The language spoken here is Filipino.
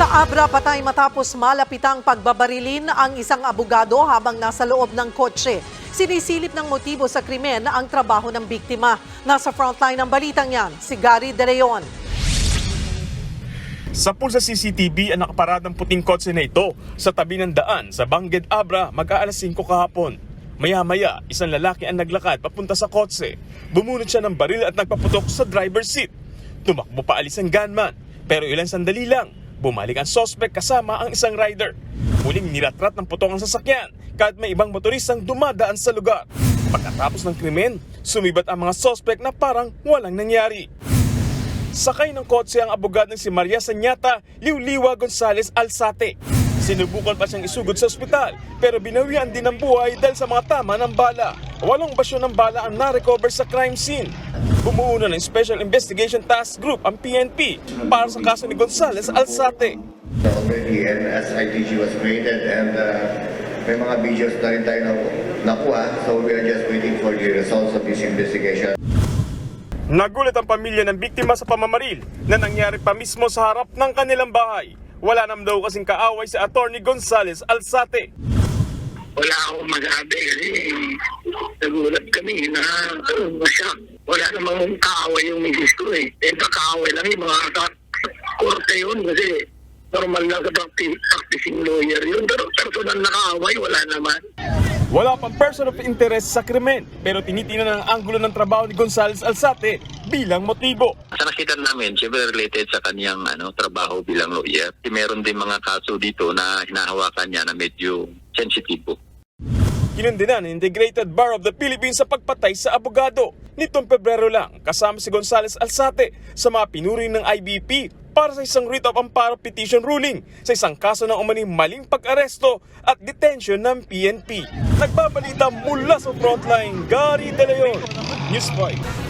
Sa Abra, patay matapos malapitang pagbabarilin ang isang abogado habang nasa loob ng kotse. Sinisilip ng motibo sa krimen ang trabaho ng biktima. Nasa frontline ng balitang yan, si Gary De Leon. Sa pulsa CCTV ang nakaparadang puting kotse na ito sa tabi ng daan sa Bangged Abra mag-aalas 5 kahapon. Maya-maya, isang lalaki ang naglakad papunta sa kotse. Bumunot siya ng baril at nagpaputok sa driver's seat. Tumakbo pa alis ang gunman, pero ilang sandali lang, bumalik ang sospek kasama ang isang rider. Muling niratrat ng putok ang sasakyan kahit may ibang motoristang dumadaan sa lugar. Pagkatapos ng krimen, sumibat ang mga sospek na parang walang nangyari. Sakay ng kotse ang abogadong si Maria Sanyata Liuliwa Gonzales Alsate. Sinubukan pa siyang isugod sa ospital pero binawian din ng buhay dahil sa mga tama ng bala. Walong basyo ng bala ang na-recover sa crime scene. Bumuo na ng Special Investigation Task Group ang PNP para sa kaso ni Gonzales Alsate. Already an SITG was created and uh, may mga videos na rin tayo na- nakuha. So we are just waiting for the results of this investigation. Nagulat ang pamilya ng biktima sa pamamaril na nangyari pa mismo sa harap ng kanilang bahay. Wala nam daw kasing kaaway si Attorney Gonzales Alsate. wala akong masabi kasi nagulat kami na masyak. Wala namang kaaway yung misis ko eh. Eh, kaaway lang yung mga sa korte yun kasi normal lang sa practi- practicing lawyer yun. Pero personal na kaaway, wala naman. Wala pang person of interest sa krimen pero tinitingnan ang anggulo ng trabaho ni Gonzales Alsate bilang motibo. Sa nakita namin, syempre related sa kanyang ano, trabaho bilang lawyer. Meron din mga kaso dito na hinahawakan niya na medyo sensitibo. Kinundinan ng Integrated Bar of the Philippines sa pagpatay sa abogado. Nitong Pebrero lang, kasama si Gonzales Alsate sa mga pinuri ng IBP para sa isang writ of amparo petition ruling sa isang kaso ng umaning maling pag-aresto at detention ng PNP. Nagbabalita mula sa frontline, Gary De Leon, News 5.